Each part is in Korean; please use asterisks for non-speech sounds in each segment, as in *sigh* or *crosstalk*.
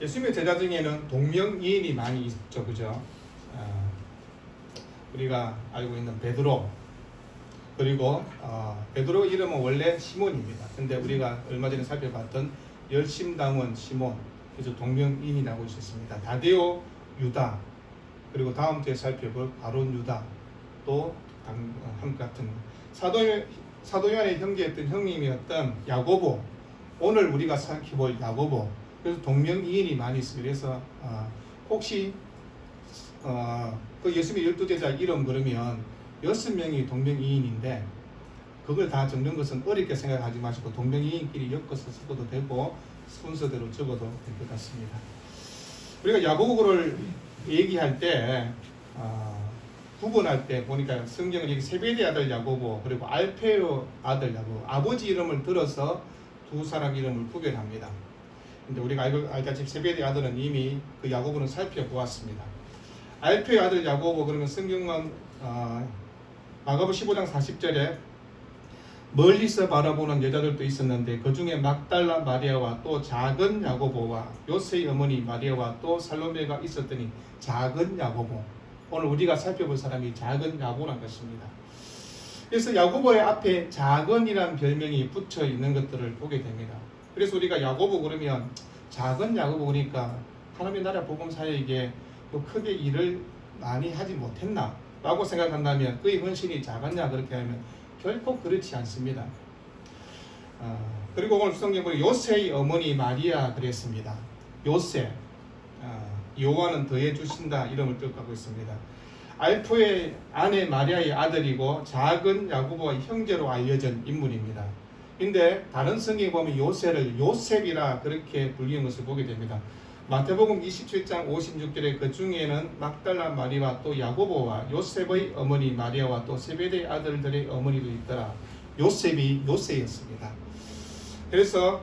예수님의 제자 중에는 동명이인이 많이 있죠, 그죠? 아, 우리가 알고 있는 베드로. 그리고 어, 베드로 이름은 원래 시몬입니다. 근데 우리가 얼마 전에 살펴봤던 열심당원 시몬. 그래서 동명이인이라고 있었습니다. 다데오 유다. 그리고 다음 주에 살펴볼 바론 유다. 또 한 같은 사도 사도 요한의 형제였던 형님이었던 야고보. 오늘 우리가 살펴볼 야고보 그래서 동명이인이 많이 있어요. 그래서 어, 혹시 어, 그 예수님의 열두 제자 이름 그러면 여섯 명이 동명이인인데 그걸 다 적는 것은 어렵게 생각하지 마시고 동명이인끼리 엮어서 적어도 되고 순서대로 적어도 될 것 같습니다. 우리가 야고보를 얘기할 때 어, 구분할 때 보니까 성경은 여기 세베대 아들 야고보 그리고 알페오 아들 야고보 아버지 이름을 들어서 두 사람 이름을 구별합니다. 근데 우리가 알고 알다시피 세베대 아들은 이미 그 야고보는 살펴보았습니다. 알페오 아들 야고보 그러면 성경은 어, 마가복 15장 40절에 멀리서 바라보는 여자들도 있었는데 그 중에 막달라 마리아와 또 작은 야고보와 요세의 어머니 마리아와 또 살로메가 있었더니 작은 야고보 오늘 우리가 살펴볼 사람이 작은 야고보란 것입니다. 그래서 야고보의 앞에 작은이란 별명이 붙여 있는 것들을 보게 됩니다. 그래서 우리가 야고보 그러면 작은 야고보 그러니까 하나님의 나라 복음 사역에 뭐 크게 일을 많이 하지 못했나 라고 생각한다면 그의 헌신이 작았냐 그렇게 하면 결코 그렇지 않습니다. 어, 그리고 오늘 성경 보니 요세의 어머니 마리아 그랬습니다. 요세 어, 요한은 더해 주신다 이름을 뜻하고 있습니다. 알포의 아내 마리아의 아들이고 작은 야고보의 형제로 알려진 인물입니다. 근데 다른 성경에 보면 요세를 요셉이라 그렇게 불리는 것을 보게 됩니다. 마태복음 27장 56절에 그 중에는 막달라 마리와 또 야고보와 요셉의 어머니 마리아와 또 세베대 아들들의 어머니도 있더라. 요셉이 요세였습니다. 그래서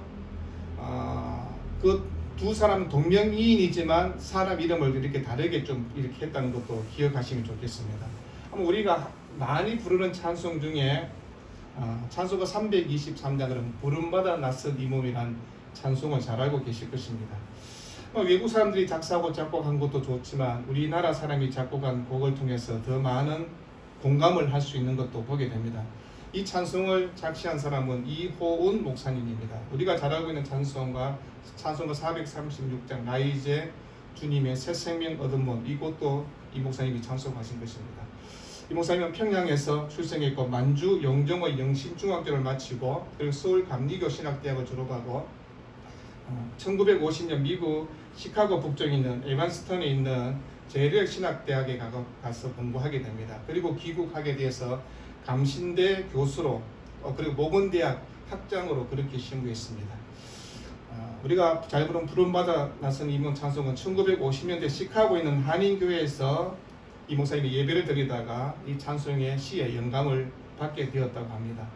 어, 그두 사람 동명이인이지만 사람 이름을 이렇게 다르게 좀 이렇게 했다는 것도 기억하시면 좋겠습니다. 우리가 많이 부르는 찬송 중에 어, 찬송가 323장은 부름받아 낯선 이 몸이란 찬송을 잘 알고 계실 것입니다. 어, 외국 사람들이 작사하고 작곡한 것도 좋지만 우리나라 사람이 작곡한 곡을 통해서 더 많은 공감을 할 수 있는 것도 보게 됩니다. 이 찬송을 작시한 사람은 이호운 목사님입니다. 우리가 잘 알고 있는 찬송과 찬송가 436장 나 이제 주님의 새 생명 얻은 몸 이것도 이 목사님이 찬송하신 것입니다. 이 목사님은 평양에서 출생했고 만주 영정의 영신중학교를 마치고 그리고 서울 감리교 신학대학을 졸업하고 1950년 미국 시카고 북쪽에 있는 에반스턴에 있는 제일 신학대학에 가- 가서 공부하게 됩니다. 그리고 귀국하게 돼서 감신대 교수로 어, 그리고 모건대학 학장으로 그렇게 신고했습니다. 아, 우리가 잘 부른 부름받아 나선 이문 찬송은 1950년대 시카고에 있는 한인교회에서 이 목사님이 예배를 드리다가 이 찬송의 시에 영감을 받게 되었다고 합니다.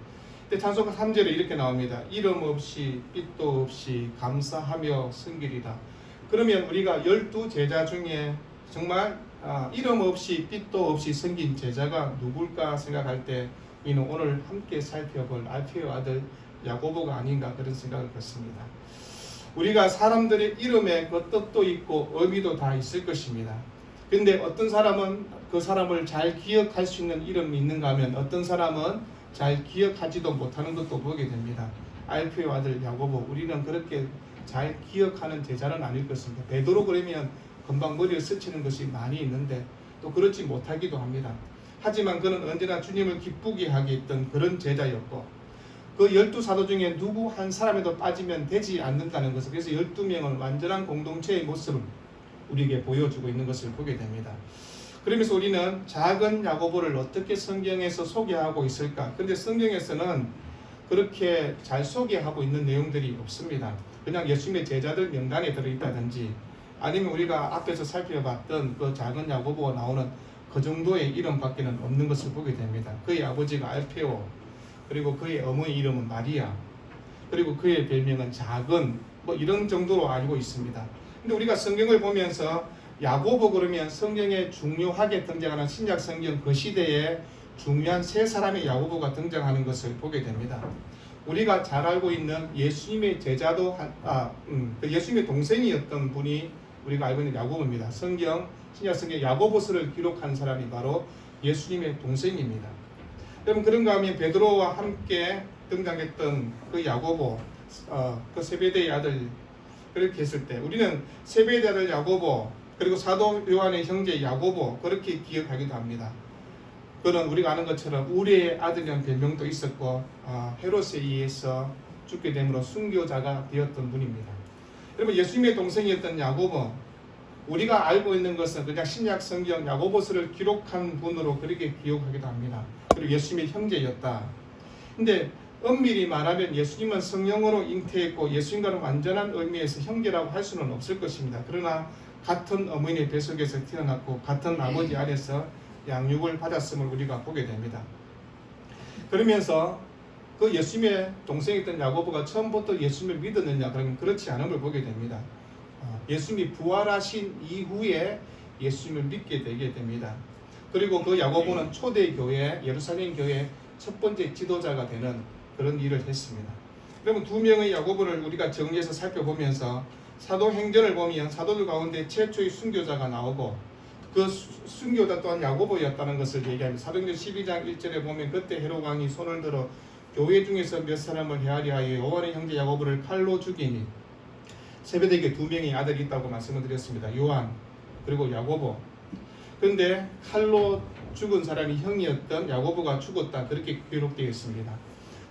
근데 찬송가 3절에 이렇게 나옵니다. 이름 없이 빛도 없이 감사하며 승길이다. 그러면 우리가 열두 제자 중에 정말 아, 이름 없이 빛도 없이 생긴 제자가 누굴까 생각할 때 이는 오늘 함께 살펴볼 알피오 아들 야고보가 아닌가 그런 생각을 갖습니다. 우리가 사람들의 이름에 그 뜻도 있고 의미도 다 있을 것입니다. 근데 어떤 사람은 그 사람을 잘 기억할 수 있는 이름이 있는가 하면 어떤 사람은 잘 기억하지도 못하는 것도 보게 됩니다. 알피오 아들 야고보 우리는 그렇게 잘 기억하는 제자는 아닐 것입니다. 베드로 그러면 금방 머리를 스치는 것이 많이 있는데 또 그렇지 못하기도 합니다. 하지만 그는 언제나 주님을 기쁘게 하게 했던 그런 제자였고 그 열두 사도 중에 누구 한 사람에도 빠지면 되지 않는다는 것을 그래서 열두 명은 완전한 공동체의 모습을 우리에게 보여주고 있는 것을 보게 됩니다. 그러면서 우리는 작은 야고보를 어떻게 성경에서 소개하고 있을까? 근데 성경에서는 그렇게 잘 소개하고 있는 내용들이 없습니다. 그냥 예수님의 제자들 명단에 들어있다든지 아니면 우리가 앞에서 살펴봤던 그 작은 야고보가 나오는 그 정도의 이름밖에는 없는 것을 보게 됩니다. 그의 아버지가 알페오, 그리고 그의 어머니 이름은 마리아, 그리고 그의 별명은 작은 뭐 이런 정도로 알고 있습니다. 근데 우리가 성경을 보면서 야고보 그러면 성경에 중요하게 등장하는 신약 성경 그 시대에 중요한 세 사람의 야고보가 등장하는 것을 보게 됩니다. 우리가 잘 알고 있는 예수님의 제자도 한, 아, 음, 그 예수님의 동생이었던 분이 우리가 알고 있는 야고보입니다. 성경 신약 성경 야고보서를 기록한 사람이 바로 예수님의 동생입니다. 여러분 그런가 하면 베드로와 함께 등장했던 그 야고보, 어, 그 세베대의 아들 그렇게 했을 때 우리는 아들 야고보 그리고 사도 요한의 형제 야고보 그렇게 기억하기도 합니다. 그는 우리가 아는 것처럼 우리의 아들이라는 별명도 있었고 어, 헤롯에 의해서 죽게 됨으로 순교자가 되었던 분입니다. 여러분 예수님의 동생이었던 야고보 우리가 알고 있는 것은 그냥 신약 성경 야고보서를 기록한 분으로 그렇게 기억하기도 합니다. 그리고 예수님의 형제였다. 근데 엄밀히 말하면 예수님은 성령으로 잉태했고 예수님과는 완전한 의미에서 형제라고 할 수는 없을 것입니다. 그러나 같은 어머니의 뱃속에서 태어났고 같은 아버지 안에서 양육을 받았음을 우리가 보게 됩니다. 그러면서 그 예수님의 동생이었던 야고보가 처음부터 예수님을 믿었느냐 그러면 그렇지 않음을 보게 됩니다. 어, 예수님이 부활하신 이후에 예수님을 믿게 되게 됩니다. 그리고 그 야고보는 초대 교회 예루살렘 교회 첫 번째 지도자가 되는 그런 일을 했습니다. 그러면 두 명의 야고보를 우리가 정리해서 살펴보면서 사도행전을 보면 사도들 가운데 최초의 순교자가 나오고 그 수- 순교자 또한 야고보였다는 것을 얘기합니다. 사도행전 12장 1절에 보면 그때 헤롯 왕이 손을 들어 교회 중에서 몇 사람을 헤아리 하여 요한의 형제 야고보를 칼로 죽이니 세베대에게 두 명의 아들이 있다고 말씀을 드렸습니다. 요한 그리고 야고보. 그런데 칼로 죽은 사람이 형이었던 야고보가 죽었다 그렇게 기록되어 있습니다.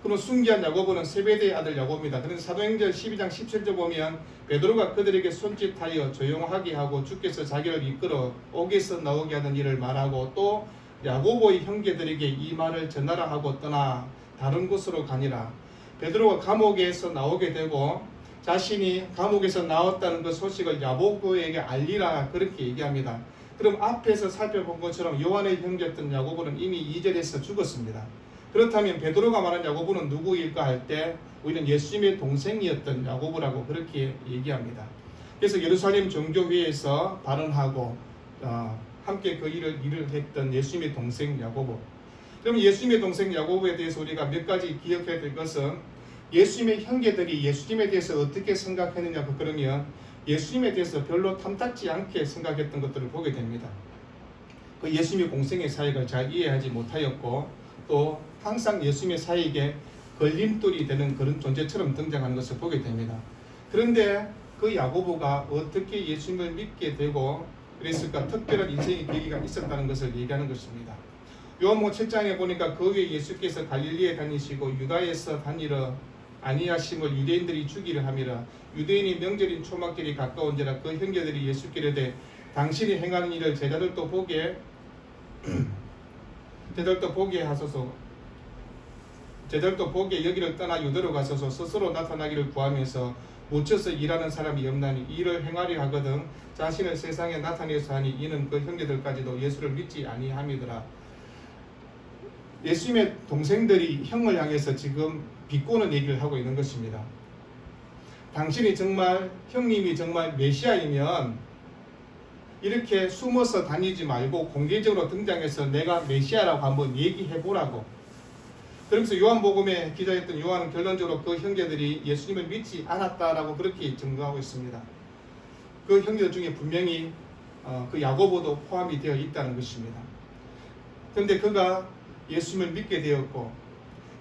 그럼 순기한 야고보는 세베대의 아들 야고보입니다. 그런데 사도행전 12장 17절 보면 베드로가 그들에게 손짓하여 조용하게 하고 주께서 자기를 이끌어 옥에서 나오게 하는 일을 말하고 또 야고보의 형제들에게 이 말을 전하라 하고 떠나 다른 곳으로 가니라. 베드로가 감옥에서 나오게 되고 자신이 감옥에서 나왔다는 그 소식을 야고보에게 알리라 그렇게 얘기합니다. 그럼 앞에서 살펴본 것처럼 요한의 형제였던 야고보는 이미 2절에서 죽었습니다. 그렇다면 베드로가 말한 야고보는 누구일까 할 때 우리는 예수님의 동생이었던 야고보라고 그렇게 얘기합니다. 그래서 예루살렘 정교회에서 발언하고 어, 함께 그 일을 일을 했던 예수님의 동생 야고보. 그럼 예수님의 동생 야고보에 대해서 우리가 몇 가지 기억해야 될 것은 예수님의 형제들이 예수님에 대해서 어떻게 생각했느냐 그러면 예수님에 대해서 별로 탐탁지 않게 생각했던 것들을 보게 됩니다. 그 예수님의 공생의 사역을 잘 이해하지 못하였고 또 항상 예수님의 사역에 걸림돌이 되는 그런 존재처럼 등장하는 것을 보게 됩니다. 그런데 그 야고보가 어떻게 예수님을 믿게 되고 그랬을까 특별한 인생의 계기가 있었다는 것을 얘기하는 것입니다. 요한복음 7장에 보니까 그 후에 예수께서 갈릴리에 다니시고 유다에서 다니러 아니하심을 유대인들이 주기를 함이라 유대인이 명절인 초막절이 가까운지라 그 형제들이 예수께 이르되 당신이 행하는 일을 제자들도 보게 *clears throat* 제자들도 보게 하소서. 제자들도 보게 여기를 떠나 유대로 가소서. 스스로 나타나기를 구하면서 묻혀서 일하는 사람이 없나니 이를 행하려 하거든 자신을 세상에 나타내서 하니 이는 그 형제들까지도 예수를 믿지 아니함이더라. 예수님의 동생들이 형을 향해서 지금 비꼬는 얘기를 하고 있는 것입니다. 당신이 정말 형님이 정말 메시아이면 이렇게 숨어서 다니지 말고 공개적으로 등장해서 내가 메시아라고 한번 얘기해 보라고. 그러면서 요한복음에 기자했던 요한은 결론적으로 그 형제들이 예수님을 믿지 않았다라고 그렇게 증거하고 있습니다. 그 형제들 중에 분명히 어, 그 야고보도 포함이 되어 있다는 것입니다. 그런데 그가 예수님을 믿게 되었고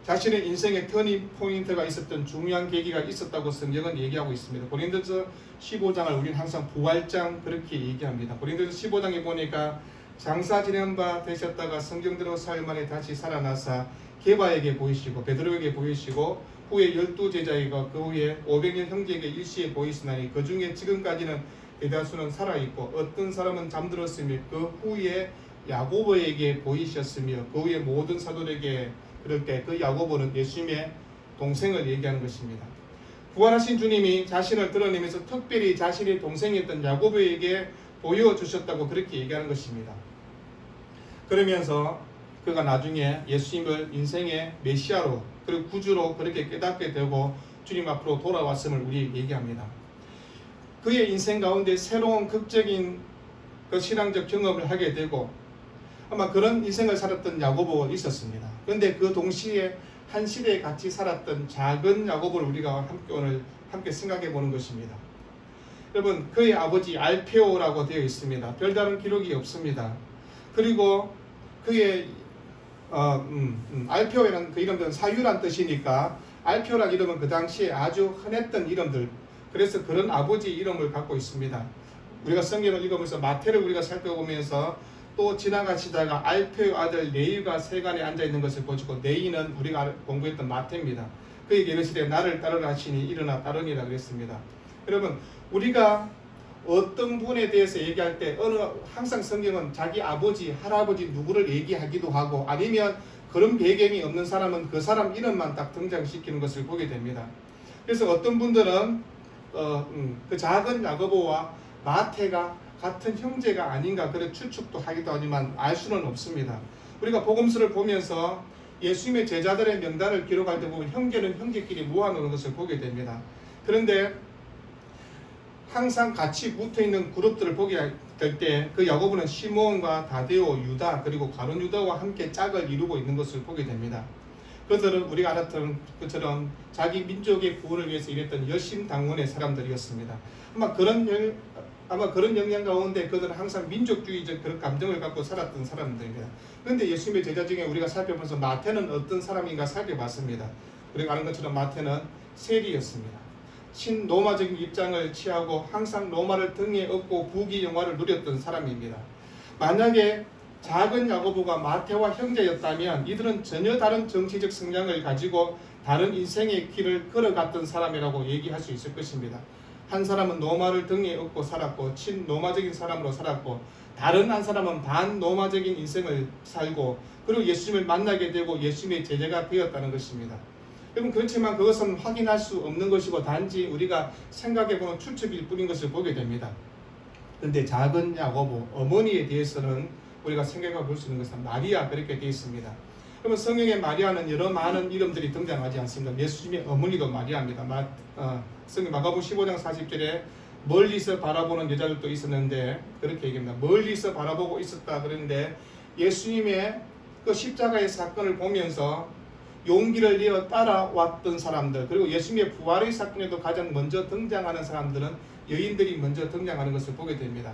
자신의 인생의 터닝 포인트가 있었던 중요한 계기가 있었다고 성경은 얘기하고 있습니다. 고린도서 15장을 우리는 항상 부활장 그렇게 얘기합니다. 고린도서 15장에 보니까 장사 지낸 바 되셨다가 성경대로 살만에 다시 살아나사 게바에게 보이시고 베드로에게 보이시고 후에 열두 제자이고 그 후에 500년 형제에게 일시에 보이시나니 그 중에 지금까지는 대다수는 살아있고 어떤 사람은 잠들었으며 그 후에 야고보에게 보이셨으며 그 후에 모든 사도들에게 그럴 때 그 야고보는 예수님의 동생을 얘기하는 것입니다. 부활하신 주님이 자신을 드러내면서 특별히 자신의 동생이었던 야고보에게 보여주셨다고 그렇게 얘기하는 것입니다. 그러면서 그가 나중에 예수님을 인생의 메시아로 그리고 구주로 그렇게 깨닫게 되고 주님 앞으로 돌아왔음을 우리 얘기합니다. 그의 인생 가운데 새로운 극적인 그 신앙적 경험을 하게 되고 아마 그런 인생을 살았던 야고보가 있었습니다. 그런데 그 동시에 한 시대에 같이 살았던 작은 야곱을 우리가 함께 오늘 함께 생각해 보는 것입니다. 여러분 그의 아버지 알페오라고 되어 있습니다. 별다른 기록이 없습니다. 그리고 그의 어, 음, 음, 알페오라는 그 이름은 사유란 뜻이니까 알페오란 이름은 그 당시에 아주 흔했던 이름들 그래서 그런 아버지 이름을 갖고 있습니다. 우리가 성경을 읽으면서 마태를 우리가 살펴보면서 또 지나가시다가 알페오 아들 네이가 세간에 앉아 있는 것을 보시고 네이는 우리가 공부했던 마태입니다. 그에게 이르시되 나를 따르라 하시니 일어나 따르니라 그랬습니다. 여러분 우리가 어떤 분에 대해서 얘기할 때 어느 항상 성경은 자기 아버지, 할아버지 누구를 얘기하기도 하고 아니면 그런 배경이 없는 사람은 그 사람 이름만 딱 등장시키는 것을 보게 됩니다. 그래서 어떤 분들은 어, 음, 그 작은 야고보와 마태가 같은 형제가 아닌가 그런 추측도 하기도 하지만 알 수는 없습니다. 우리가 복음서를 보면서 예수님의 제자들의 명단을 기록할 때 보면 형제는 형제끼리 모아놓는 것을 보게 됩니다. 그런데 항상 같이 붙어 있는 그룹들을 보게 될 때 그 야고보는 시몬과 다데오, 유다 그리고 가론 유다와 함께 짝을 이루고 있는 것을 보게 됩니다. 그들은 우리가 알았던 것처럼 자기 민족의 구원을 위해서 일했던 여심 당원의 사람들이었습니다. 아마 그런 영, 아마 그런 영향 가운데 그들은 항상 민족주의적 그런 감정을 갖고 살았던 사람들입니다. 그런데 예수님의 제자 중에 우리가 살펴보면서 마태는 어떤 사람인가 살펴봤습니다. 우리가 아는 것처럼 마태는 세리였습니다. 친로마적인 입장을 취하고 항상 로마를 등에 업고 부귀 영화를 누렸던 사람입니다. 만약에 작은 야고보가 마태와 형제였다면 이들은 전혀 다른 정치적 성향을 가지고 다른 인생의 길을 걸어갔던 사람이라고 얘기할 수 있을 것입니다. 한 사람은 로마를 등에 업고 살았고 친로마적인 사람으로 살았고 다른 한 사람은 반로마적인 인생을 살고 그리고 예수님을 만나게 되고 예수님의 제자가 되었다는 것입니다. 여러분 그렇지만 그것은 확인할 수 없는 것이고 단지 우리가 생각해보는 추측일 뿐인 것을 보게 됩니다. 그런데 작은 야고보 어머니에 대해서는 우리가 생각해 볼 수 있는 것은 마리아 그렇게 되어 있습니다. 그러면 성경에 마리아는 여러 많은 이름들이 등장하지 않습니다. 예수님의 어머니도 마리아입니다. 마, 어, 성경 마가복음 15장 40절에 멀리서 바라보는 여자들도 있었는데 그렇게 얘기합니다. 멀리서 바라보고 있었다 그런데 예수님의 그 십자가의 사건을 보면서 용기를 내어 따라왔던 사람들 그리고 예수님의 부활의 사건에도 가장 먼저 등장하는 사람들은 여인들이 먼저 등장하는 것을 보게 됩니다.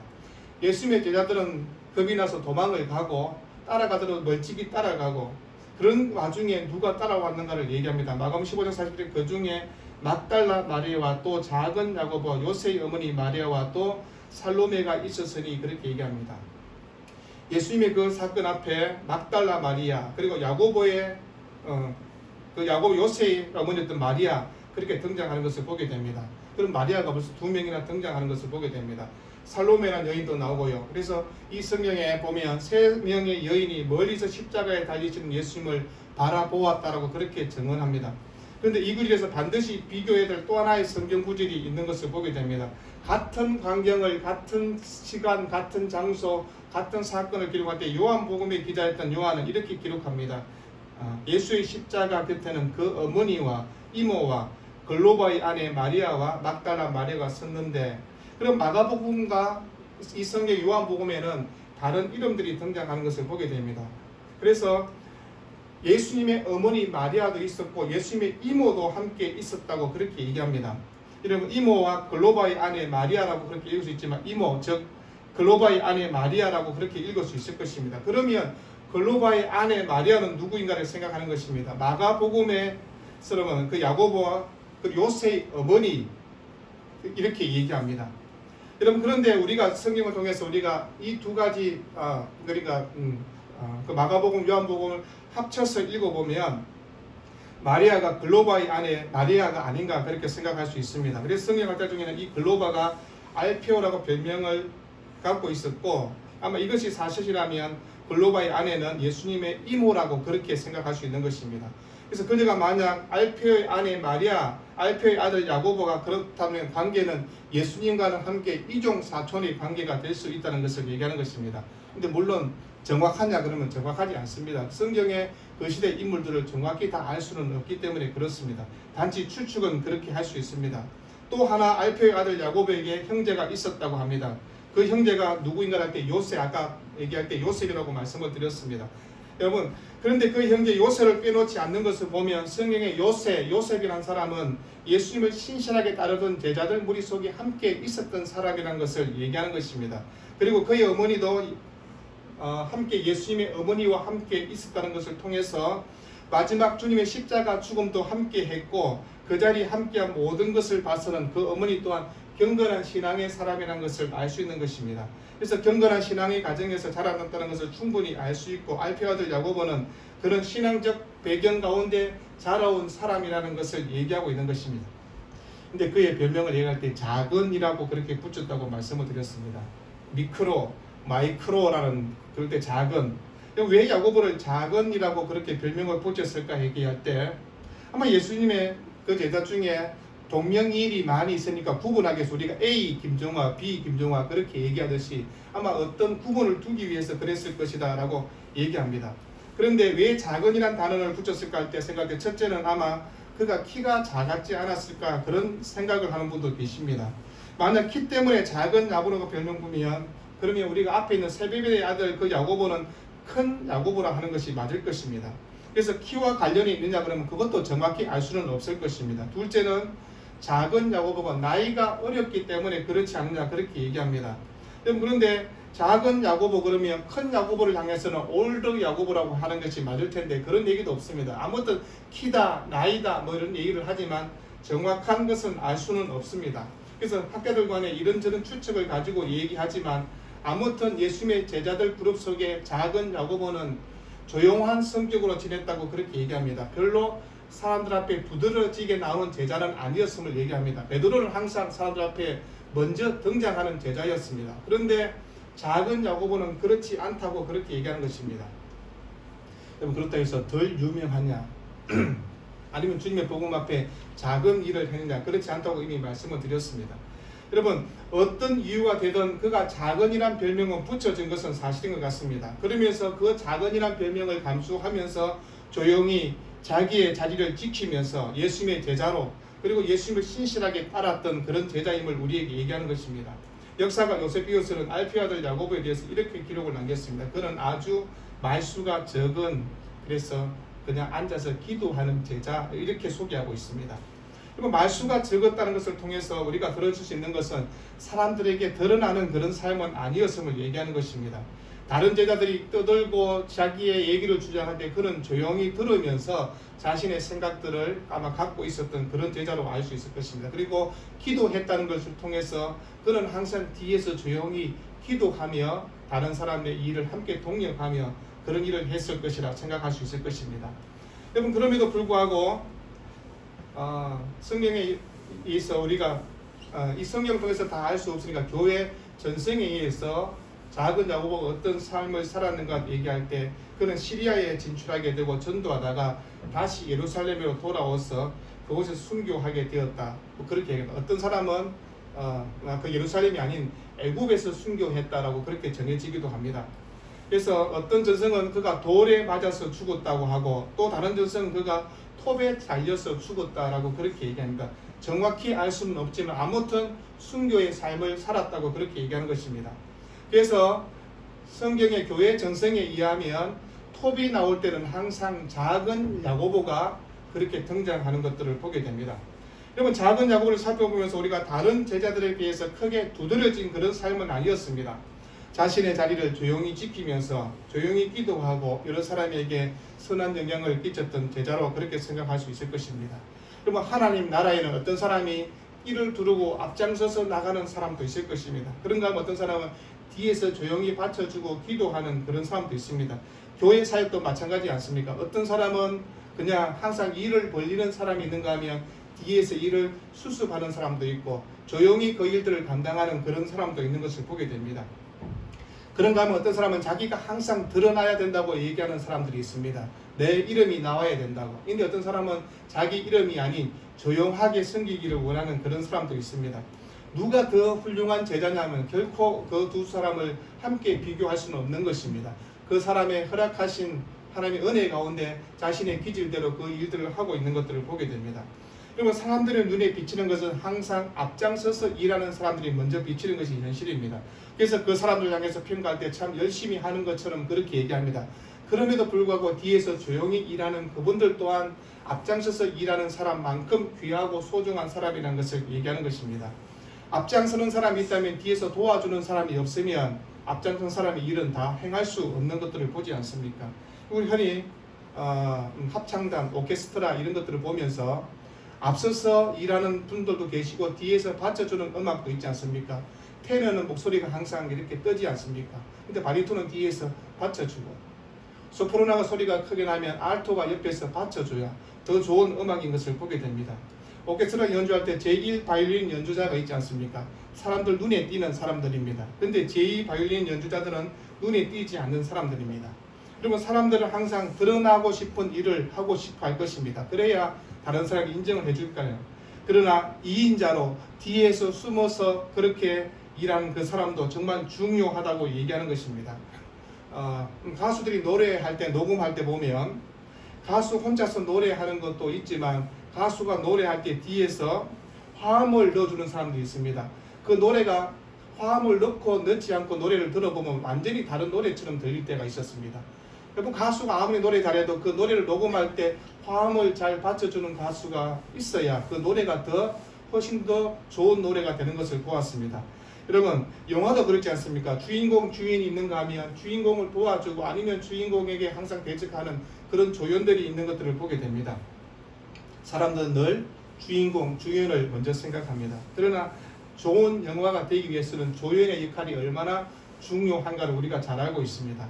예수님의 제자들은 겁이 나서 도망을 가고 따라가도록 멀찍이 따라가고 그런 와중에 누가 따라왔는가를 얘기합니다. 마가음 15장 40절에 그 중에 막달라 마리아와 또 작은 야고보 요세의 어머니 마리아와 또 살로메가 있었으니 그렇게 얘기합니다. 예수님의 그 사건 앞에 막달라 마리아 그리고 야고보의 어, 그 야곱 요세의 어머니였던 마리아 그렇게 등장하는 것을 보게 됩니다. 그럼 마리아가 벌써 두 명이나 등장하는 것을 보게 됩니다. 살로메라는 여인도 나오고요. 그래서 이 성경에 보면 세 명의 여인이 멀리서 십자가에 달리시는 예수님을 바라보았다라고 그렇게 증언합니다. 그런데 이 글에서 반드시 비교해야 될 또 하나의 성경 구절이 있는 것을 보게 됩니다. 같은 광경을 같은 시간, 같은 장소, 같은 사건을 기록할 때 요한복음에 기자했던 요한은 이렇게 기록합니다. 아, 예수의 십자가 곁에는 그 어머니와 이모와 글로바의 아내 마리아와 막달라 마리아가 섰는데 그럼 마가복음과 이 성경 요한복음에는 다른 이름들이 등장하는 것을 보게 됩니다. 그래서 예수님의 어머니 마리아도 있었고 예수님의 이모도 함께 있었다고 그렇게 얘기합니다. 여러분 이모와 글로바의 아내 마리아라고 그렇게 읽을 수 있지만 이모 즉 글로바의 아내 마리아라고 그렇게 읽을 수 있을 것입니다. 그러면 글로바의 아내 마리아는 누구인가를 생각하는 것입니다. 마가복음에서는 그 야고보와 그 요세의 어머니 이렇게 얘기합니다. 여러분 그런데 우리가 성경을 통해서 우리가 이 두 가지 아 그러니까 음, 아, 그 마가복음 요한복음을 합쳐서 읽어보면 마리아가 글로바의 아내 마리아가 아닌가 그렇게 생각할 수 있습니다. 그래서 성경 학자 중에는 이 글로바가 알페오라고 별명을 갖고 있었고 아마 이것이 사실이라면 글로바의 아내는 예수님의 이모라고 그렇게 생각할 수 있는 것입니다. 그래서 그녀가 만약 알페오의 아내 마리아, 알페오의 아들 야고보가 그렇다면 관계는 예수님과는 함께 이종 사촌의 관계가 될 수 있다는 것을 얘기하는 것입니다. 근데 물론 정확하냐 그러면 정확하지 않습니다. 성경의 그 시대 인물들을 정확히 다 알 수는 없기 때문에 그렇습니다. 단지 추측은 그렇게 할 수 있습니다. 또 하나 알페의 아들 야고보에게 형제가 있었다고 합니다. 그 형제가 누구인가 할 때 요셉 아까 얘기할 때 요셉이라고 말씀을 드렸습니다. 여러분 그런데 그 형제 요셉을 빼놓지 않는 것을 보면 성경의 요셉, 요셉이라는 사람은 예수님을 신실하게 따르던 제자들 무리 속에 함께 있었던 사람이라는 것을 얘기하는 것입니다. 그리고 그의 어머니도 어, 함께 예수님의 어머니와 함께 있었다는 것을 통해서 마지막 주님의 십자가 죽음도 함께 했고 그 자리에 함께한 모든 것을 봐서는 그 어머니 또한 경건한 신앙의 사람이라는 것을 알 수 있는 것입니다. 그래서 경건한 신앙의 가정에서 자라났다는 것을 충분히 알 수 있고 알페 아들 야고보는 그런 신앙적 배경 가운데 자라온 사람이라는 것을 얘기하고 있는 것입니다. 근데 그의 별명을 얘기할 때 작은이라고 그렇게 붙였다고 말씀을 드렸습니다. 미크로, 마이크로라는 그럴 때 작은. 왜 야고보를 작은이라고 그렇게 별명을 붙였을까 얘기할 때 아마 예수님의 그 제자 중에 동명이인이 많이 있으니까 구분하기 위해서 우리가 A 김종화, B 김종화 그렇게 얘기하듯이 아마 어떤 구분을 두기 위해서 그랬을 것이다 라고 얘기합니다. 그런데 왜 작은이란 단어를 붙였을까 할 때 생각할 때 첫째는 아마 그가 키가 작았지 않았을까 그런 생각을 하는 분도 계십니다. 만약 키 때문에 작은 야고보가 별명 부면 그러면 우리가 앞에 있는 세베베의 아들 그 야고보는 큰 야고보라 하는 것이 맞을 것입니다. 그래서 키와 관련이 있느냐 그러면 그것도 정확히 알 수는 없을 것입니다. 둘째는 작은 야고보가 나이가 어렸기 때문에 그렇지 않느냐 그렇게 얘기합니다. 그런데 작은 야고보 그러면 큰 야고보를 향해서는 올드 야고보라고 하는 것이 맞을 텐데 그런 얘기도 없습니다. 아무튼 키다, 나이다 뭐 이런 얘기를 하지만 정확한 것은 알 수는 없습니다. 그래서 학자들 간에 이런저런 추측을 가지고 얘기하지만 아무튼 예수님의 제자들 그룹 속에 작은 야고보는 조용한 성격으로 지냈다고 그렇게 얘기합니다. 별로 사람들 앞에 부드러지게 나오는 제자는 아니었음을 얘기합니다. 베드로는 항상 사람들 앞에 먼저 등장하는 제자였습니다. 그런데 작은 야고보는 그렇지 않다고 그렇게 얘기하는 것입니다. 여러분 그렇다 해서 덜 유명하냐? *clears throat* 아니면 주님의 복음 앞에 작은 일을 했느냐? 그렇지 않다고 이미 말씀을 드렸습니다. 여러분 어떤 이유가 되든 그가 작은이란 별명은 붙여진 것은 사실인 것 같습니다. 그러면서 그 작은이란 별명을 감수하면서 조용히 자기의 자리를 지키면서 예수님의 제자로 그리고 예수님을 신실하게 따랐던 그런 제자임을 우리에게 얘기하는 것입니다. 역사가 요세피우스는 알피 아들 야고보에 대해서 이렇게 기록을 남겼습니다. 그는 아주 말수가 적은 그래서 그냥 앉아서 기도하는 제자 이렇게 소개하고 있습니다. 그리고 말수가 적었다는 것을 통해서 우리가 들어줄 수 있는 것은 사람들에게 드러나는 그런 삶은 아니었음을 얘기하는 것입니다. 다른 제자들이 떠들고 자기의 얘기를 주장할 때 그는 조용히 들으면서 자신의 생각들을 아마 갖고 있었던 그런 제자로 알 수 있을 것입니다. 그리고 기도했다는 것을 통해서 그는 항상 뒤에서 조용히 기도하며 다른 사람의 일을 함께 동력하며 그런 일을 했을 것이라 생각할 수 있을 것입니다. 여러분 그럼에도 불구하고 어, 성경에 의해서 우리가 어, 이 성경 통해서 다 알 수 없으니까 교회 전성에 의해서 작은 야고보가 어떤 삶을 살았는가 얘기할 때 그는 시리아에 진출하게 되고 전도하다가 다시 예루살렘으로 돌아와서 그곳에서 순교하게 되었다. 뭐 그렇게 얘기합니다. 어떤 사람은 어, 그 예루살렘이 아닌 애굽에서 순교했다라고 그렇게 전해지기도 합니다. 그래서 어떤 전성은 그가 돌에 맞아서 죽었다고 하고 또 다른 전성은 그가 톱에 잘려서 죽었다라고 그렇게 얘기합니다. 정확히 알 수는 없지만 아무튼 순교의 삶을 살았다고 그렇게 얘기하는 것입니다. 그래서 성경의 교회 전성에 의하면 톱이 나올 때는 항상 작은 야고보가 그렇게 등장하는 것들을 보게 됩니다. 여러분 작은 야고보를 살펴보면서 우리가 다른 제자들에 비해서 크게 두드러진 그런 삶은 아니었습니다. 자신의 자리를 조용히 지키면서 조용히 기도하고 여러 사람에게 선한 영향을 끼쳤던 제자로 그렇게 생각할 수 있을 것입니다. 여러분 하나님 나라에는 어떤 사람이 이를 두르고 앞장서서 나가는 사람도 있을 것입니다. 그런가 하면 어떤 사람은 뒤에서 조용히 받쳐주고 기도하는 그런 사람도 있습니다. 교회 사역도 마찬가지 않습니까? 어떤 사람은 그냥 항상 일을 벌리는 사람이 있는가 하면 뒤에서 일을 수습하는 사람도 있고 조용히 그 일들을 감당하는 그런 사람도 있는 것을 보게 됩니다. 그런가 하면 어떤 사람은 자기가 항상 드러나야 된다고 얘기하는 사람들이 있습니다. 내 이름이 나와야 된다고. 근데 어떤 사람은 자기 이름이 아닌 조용하게 섬기기를 원하는 그런 사람도 있습니다. 누가 더 훌륭한 제자냐면 결코 그 두 사람을 함께 비교할 수는 없는 것입니다. 그 사람의 허락하신 하나님의 은혜 가운데 자신의 기질대로 그 일들을 하고 있는 것들을 보게 됩니다. 그리고 사람들의 눈에 비치는 것은 항상 앞장서서 일하는 사람들이 먼저 비치는 것이 현실입니다. 그래서 그 사람들 향해서 평가할 때 참 열심히 하는 것처럼 그렇게 얘기합니다. 그럼에도 불구하고 뒤에서 조용히 일하는 그분들 또한 앞장서서 일하는 사람만큼 귀하고 소중한 사람이라는 것을 얘기하는 것입니다. 앞장서는 사람이 있다면 뒤에서 도와주는 사람이 없으면 앞장선 사람의 일은 다 행할 수 없는 것들을 보지 않습니까? 우리 흔히 어, 음, 합창단, 오케스트라 이런 것들을 보면서 앞서서 일하는 분들도 계시고 뒤에서 받쳐주는 음악도 있지 않습니까? 테너는 목소리가 항상 이렇게 뜨지 않습니까? 근데 바리톤은 뒤에서 받쳐주고 소프로나가 소리가 크게 나면 알토가 옆에서 받쳐줘야 더 좋은 음악인 것을 보게 됩니다. 오케스트라 연주할 때 제1 바이올린 연주자가 있지 않습니까? 사람들 눈에 띄는 사람들입니다. 근데 제2 바이올린 연주자들은 눈에 띄지 않는 사람들입니다. 그리고 사람들은 항상 드러나고 싶은 일을 하고 싶어 할 것입니다. 그래야 다른 사람이 인정을 해줄까요? 그러나 2인자로 뒤에서 숨어서 그렇게 일하는 그 사람도 정말 중요하다고 얘기하는 것입니다. 어, 가수들이 노래할 때 녹음할 때 보면 가수 혼자서 노래하는 것도 있지만 가수가 노래할 때 뒤에서 화음을 넣어주는 사람들이 있습니다. 그 노래가 화음을 넣고 넣지 않고 노래를 들어보면 완전히 다른 노래처럼 들릴 때가 있었습니다. 여러분 가수가 아무리 노래 잘해도 그 노래를 녹음할 때 화음을 잘 받쳐주는 가수가 있어야 그 노래가 더 훨씬 더 좋은 노래가 되는 것을 보았습니다. 여러분 영화도 그렇지 않습니까? 주인공 주인이 있는가 하면 주인공을 도와주고 아니면 주인공에게 항상 대적하는 그런 조연들이 있는 것들을 보게 됩니다. 사람들은 늘 주인공 주연을 먼저 생각합니다. 그러나 좋은 영화가 되기 위해서는 조연의 역할이 얼마나 중요한가를 우리가 잘 알고 있습니다.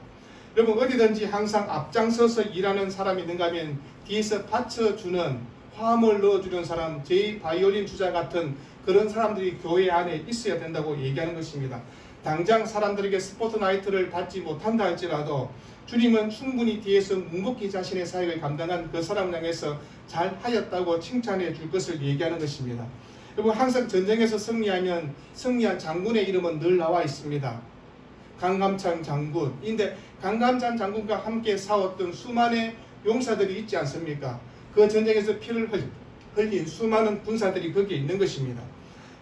여러분 어디든지 항상 앞장서서 일하는 사람이 있는가 하면 뒤에서 받쳐주는 화음을 넣어주는 사람, 제 바이올린 주자 같은 그런 사람들이 교회 안에 있어야 된다고 얘기하는 것입니다. 당장 사람들에게 스포트라이트를 받지 못한다 할지라도 주님은 충분히 뒤에서 묵묵히 자신의 사역을 감당한 그 사람을 향해서 잘 하였다고 칭찬해 줄 것을 얘기하는 것입니다. 여러분 항상 전쟁에서 승리하면 승리한 장군의 이름은 늘 나와 있습니다. 강감찬 장군. 인데 강감찬 장군과 함께 싸웠던 수많은 용사들이 있지 않습니까? 그 전쟁에서 피를 흘- 흘린 수많은 군사들이 거기에 있는 것입니다.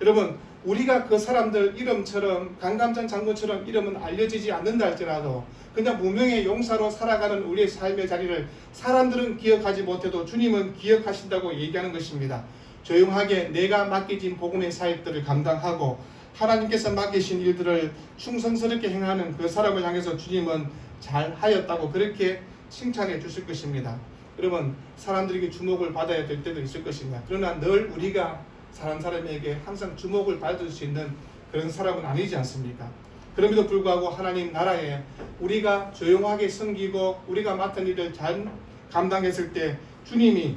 여러분 우리가 그 사람들 이름처럼 강감찬 장군처럼 이름은 알려지지 않는다 할지라도 그냥 무명의 용사로 살아가는 우리의 삶의 자리를 사람들은 기억하지 못해도 주님은 기억하신다고 얘기하는 것입니다. 조용하게 내가 맡겨진 복음의 사역들을 감당하고 하나님께서 맡기신 일들을 충성스럽게 행하는 그 사람을 향해서 주님은 잘 하였다고 그렇게 칭찬해 주실 것입니다. 여러분 사람들에게 주목을 받아야 될 때도 있을 것입니다. 그러나 늘 우리가 사람 사람에게 항상 주목을 받을 수 있는 그런 사람은 아니지 않습니까? 그럼에도 불구하고 하나님 나라에 우리가 조용하게 섬기고 우리가 맡은 일을 잘 감당했을 때 주님이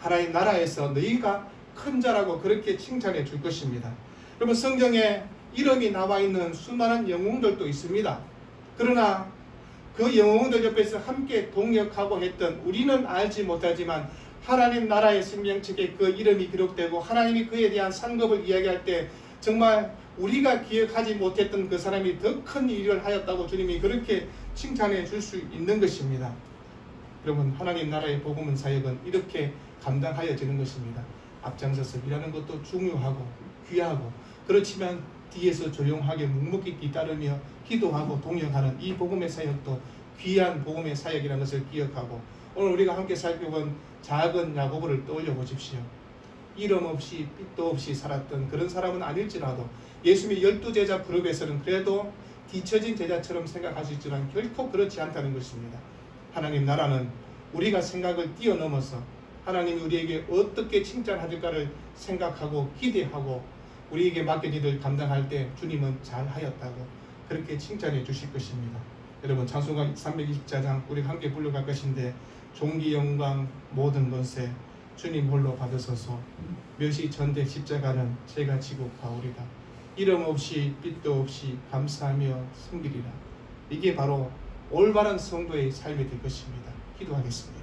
하나님 나라에서 너희가 큰 자라고 그렇게 칭찬해 줄 것입니다. 여러분 성경에 이름이 나와 있는 수많은 영웅들도 있습니다. 그러나 그 영웅들 옆에서 함께 동역하고 했던 우리는 알지 못하지만 하나님 나라의 생명책에 그 이름이 기록되고 하나님이 그에 대한 상급을 이야기할 때 정말 우리가 기억하지 못했던 그 사람이 더 큰 일을 하였다고 주님이 그렇게 칭찬해 줄 수 있는 것입니다. 여러분 하나님 나라의 복음은 사역은 이렇게 감당하여지는 것입니다. 앞장서서 일하는 것도 중요하고 귀하고 그렇지만 뒤에서 조용하게 묵묵히 뒤따르며 기도하고 동역하는 이 복음의 사역도 귀한 복음의 사역이라는 것을 기억하고 오늘 우리가 함께 살펴본 작은 야고보를 떠올려 보십시오. 이름 없이 빛도 없이 살았던 그런 사람은 아닐지라도 예수님의 열두 제자 그룹에서는 그래도 뒤처진 제자처럼 있지만 결코 그렇지 않다는 것입니다. 하나님 나라는 우리가 생각을 뛰어넘어서 하나님이 우리에게 어떻게 칭찬하실까를 생각하고 기대하고 우리에게 맡겨진 일을 감당할 때 주님은 잘하였다고 그렇게 칭찬해 주실 것입니다. 여러분 찬송가 324장 우리가 함께 불러갈 것인데 종기 영광 모든 것에 주님 홀로 받으소서. 멸시 전대 십자가는 제가 지고 가오리다 이름 없이 빛도 없이 감사하며 섬기리라. 이게 바로 올바른 성도의 삶이 될 것입니다. 기도하겠습니다